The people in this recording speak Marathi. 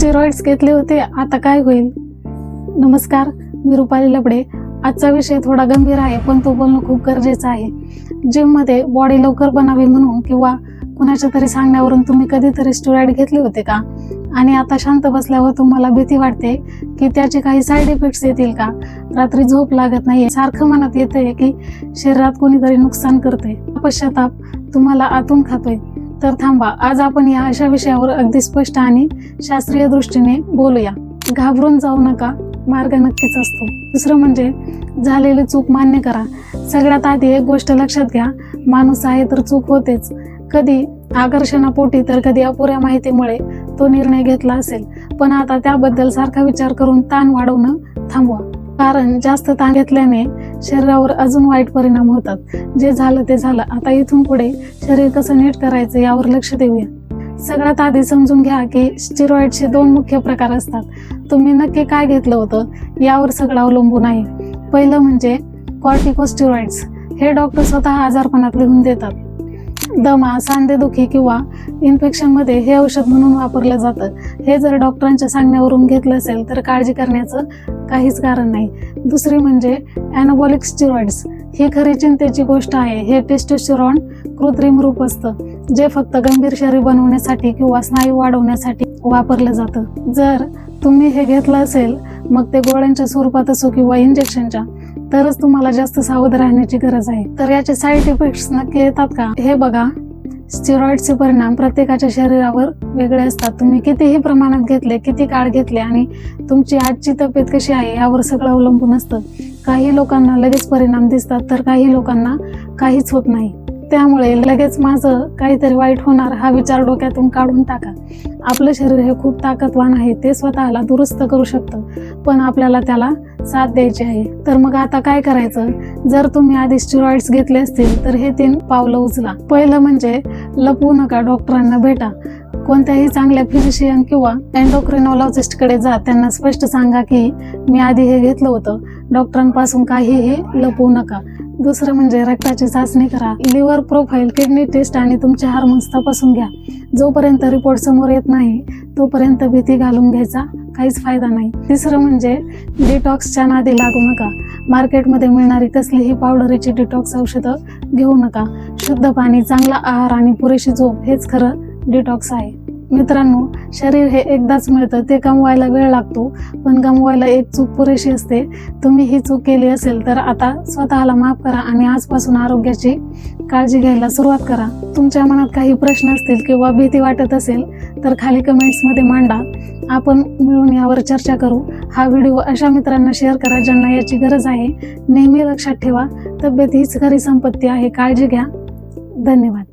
स्टेरॉइड्स घेतले होते आता काय होईल? नमस्कार मी रुपाली लबडे. आजचा विषय थोडा गंभीर आहे पण तो बोलणं खूप गरजेचं आहे. जिममध्ये बॉडी लवकर बनावी म्हणून किंवा कुणाच्या तरी सांगण्यावरून तुम्ही कधीतरी स्टेरॉइड घेतले होते का? आणि आता शांत बसल्यावर तुम्हाला भीती वाटते की त्याचे काही साईड इफेक्ट्स येतील का? रात्री झोप लागत नाहीये. सारखं मनात येतंय की शरीरात कोणीतरी नुकसान करते पश्चाताप तुम्हाला आतून खातोय. तर थांबा आज आपण या अशा विषयावर अगदी स्पष्ट आणि शास्त्रीय दृष्टीने बोलूया. घाबरून जाऊ नका मार्ग नक्कीच असतो. दुसरं म्हणजे झालेली चूक मान्य करा. सगळ्यात आधी एक गोष्ट लक्षात घ्या माणूस आहे तर चूक होतेच. कधी आकर्षणापोटी तर कधी अपुऱ्या माहितीमुळे तो निर्णय घेतला असेल. पण आता त्याबद्दल सारखा विचार करून ताण वाढवणं थांबवा. कारण जास्त ताण घेतल्याने शरीरावर अजून वाईट परिणाम होतात. जे झालं ते झालं. आता इथून पुढे शरीर कसं नीट करायचं यावर लक्ष देऊया. सगळ्यात आधी समजून घ्या की स्टिरॉइडचे दोन मुख्य प्रकार असतात. तुम्ही नक्की काय घेतलं होतं यावर सगळं अवलंबून आहे. पहिलं म्हणजे कॉर्टिकोस्टिरॉइड्स हे डॉक्टर स्वतः आजारपणात लिहून देतात. दमा सांधेदुखी किंवा इन्फेक्शनमध्ये हे औषध म्हणून वापरलं जातं. हे जर डॉक्टरांच्या सांगण्यावरून घेतलं असेल तर काळजी करण्याचं काहीच कारण नाही. दुसरी म्हणजे अॅनाबॉलिक स्टिरॉइड्स ही खरी चिंतेची गोष्ट आहे. हे टेस्टोस्टेरॉन कृत्रिम रूप असतं जे फक्त गंभीर शरीर बनवण्यासाठी किंवा स्नायू वाढवण्यासाठी वापरलं जातं. जर तुम्ही हे घेतलं असेल मग ते गोळ्यांच्या स्वरूपात असो किंवा इंजेक्शनच्या तरच तुम्हाला जास्त सावध राहण्याची गरज आहे. तर याचे साईड इफेक्ट्स नक्की येतात का? हे बघा. स्टिरॉइडचे परिणाम प्रत्येकाच्या शरीरावर वेगळे असतात. तुम्ही कितीही प्रमाणात घेतले किती काळ घेतले आणि तुमची आजची तब्येत कशी आहे यावर सगळं अवलंबून असतं. काही लोकांना लगेच परिणाम दिसतात तर काही लोकांना काहीच होत नाही. त्यामुळे लगेच माझं काहीतरी वाईट होणार हा विचार डोक्यातून काढून टाका. आपलं शरीर हे खूप ताकदवान आहे ते स्वतःला दुरुस्त करू शकतं. पण आपल्याला त्याला साथ द्यायची आहे. तर मग आता काय करायचं? जर तुम्ही आधी स्टिरॉइड्स घेतले असतील तर हे तीन पावलं उचला. पहिलं म्हणजे लपवू नका डॉक्टरांना भेटा. कोणत्याही चांगल्या फिजिशियन किंवा अँडोक्रिनॉलॉजिस्टकडे जा. त्यांना स्पष्ट सांगा की मी आधी हे घेतलं होतं. डॉक्टरांपासून काहीही लपवू नका. दुसरं म्हणजे रक्ताची चाचणी करा. लिव्हर प्रोफाईल किडनी टेस्ट आणि तुमचे हार्मोन्स तपासून घ्या. जोपर्यंत रिपोर्ट समोर येत नाही तोपर्यंत भीती घालून घ्यायचा. काहीच फायदा नाही. तिसरं म्हणजे डिटॉक्सच्या नादी लागू नका. मार्केटमध्ये मिळणारी कसलीही पावडरीची डिटॉक्स औषधं घेऊ नका. शुद्ध पाणी चांगला आहार आणि पुरेशी झोप हेच खरं डिटॉक्स आहे. मित्रांनो शरीर हे एकदाच मिळतं ते कमवायला वेळ लागतो पण कमवायला एक चूक पुरेशी असते. तुम्ही ही चूक केली असेल तर आता स्वतःला माफ करा आणि आजपासून आरोग्याची काळजी घ्यायला सुरुवात करा. तुमच्या मनात काही प्रश्न असतील किंवा भीती वाटत असेल तर खाली कमेंट्समध्ये मांडा. आपण मिळून यावर चर्चा करू. हा व्हिडिओ अशा मित्रांना शेअर करा ज्यांना याची गरज आहे. नेहमी लक्षात ठेवा. तब्येत हीच खरी संपत्ती आहे. काळजी घ्या. धन्यवाद.